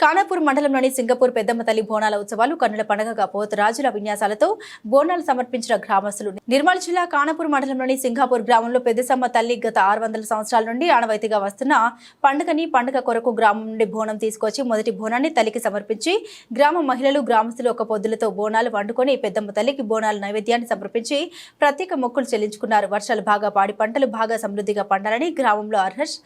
ఖానాపూర్ మండలంలోని సింగపూర్ పెద్దమ్మ తల్లి బోనాల ఉత్సవాలు కన్నుల పండుగగా పోతరాజుల విన్యాసాలతో బోనాలు సమర్పించిన గ్రామస్తులు. నిర్మల్ జిల్లా ఖానాపూర్ మండలంలోని సింగాపూర్ గ్రామంలో పెద్దసమ్మ తల్లి గత ఆరు వందల సంవత్సరాల నుండి ఆనవాయితీగా వస్తున్న పండుగని పండుగ కొరకు గ్రామం నుండి బోనం తీసుకొచ్చి మొదటి బోనాన్ని తల్లికి సమర్పించి గ్రామ మహిళలు గ్రామస్తులు ఒక పొద్దులతో బోనాలు వండుకొని పెద్దమ్మ తల్లికి బోనాల నైవేద్యాన్ని సమర్పించి ప్రత్యేక మొక్కులు చెల్లించుకున్నారు. వర్షాలు బాగా పాడి పంటలు బాగా సమృద్ధిగా పండాలని గ్రామంలో అర్హర్ష్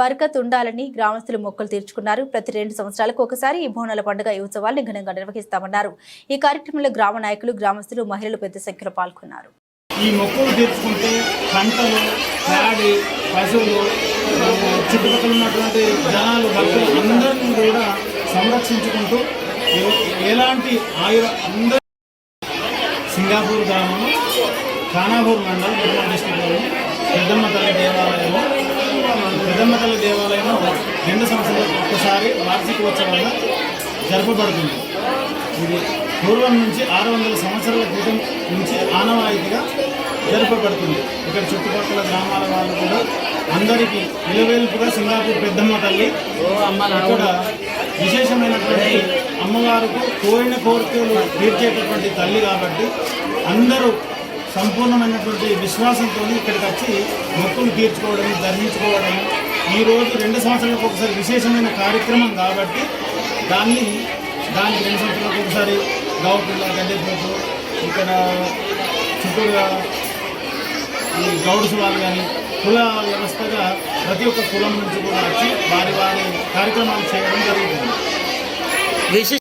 బర్కత్ ఉండాలని గ్రామస్తులు మొక్కలు తీర్చుకున్నారు. ప్రతి రెండు సంవత్సరాలకు ఒకసారి ఈ బోనాల పండుగ ఈ ఉత్సవాన్ని ఘనంగా నిర్వహిస్తామన్నారు. ఈ కార్యక్రమంలో గ్రామ నాయకులు గ్రామస్తులు మహిళలు పెద్ద సంఖ్యలో పాల్గొన్నారు. ఈ మొక్కలు తీర్చుకుంటే పంటలు ప్యాడి పశువులు చుట్టుపక్కల ఉన్నటువంటి జనాలు భక్తులు అందరినీ కూడా సంరక్షించుకుంటూ ఎలాంటి ఆయుర అందరూ సింగాపూర్ గ్రామం ఖానాపూర్ మండలం నిర్మల్ డిస్టిక్లోని పెద్దమ్మ తల్లి దేవాలయం పెద్దమ్మ దేవాలయం రెండు సంవత్సరాలకు ఒక్కసారి వార్షికోత్సవంగా జరపబడుతుంది. ఇది పూర్వం నుంచి ఆరు వందల సంవత్సరాల క్రితం నుంచి ఆనవాయితీగా జరపబడుతుంది. ఇక్కడ చుట్టుపక్కల గ్రామాల వాళ్ళు కూడా అందరికీ విలువేలుపుగా సింగాపూర్ పెద్దమ్మ తల్లి ఇక్కడ విశేషమైనటువంటి అమ్మవారికి కోరిన కోరికలు తీర్చేటటువంటి తల్లి కాబట్టి అందరూ సంపూర్ణమైనటువంటి విశ్వాసంతో ఇక్కడికి వచ్చి మొక్కులు తీర్చుకోవడం ధరించుకోవడం ఈరోజు రెండు సంవత్సరాలకు ఒకసారి విశేషమైన కార్యక్రమం కాబట్టి దాన్ని దానికి రెండు సంవత్సరాలకు ఒకసారి గౌపిల్ల గడ్డెపోతు ఇక్కడ చుట్టూరుగా ఈ గౌడ్స్ వాళ్ళు కానీ కుల వ్యవస్థగా ప్రతి ఒక్క కులం నుంచి కూడా వచ్చి వారి వారి కార్యక్రమాలు చేయడం జరుగుతుంది.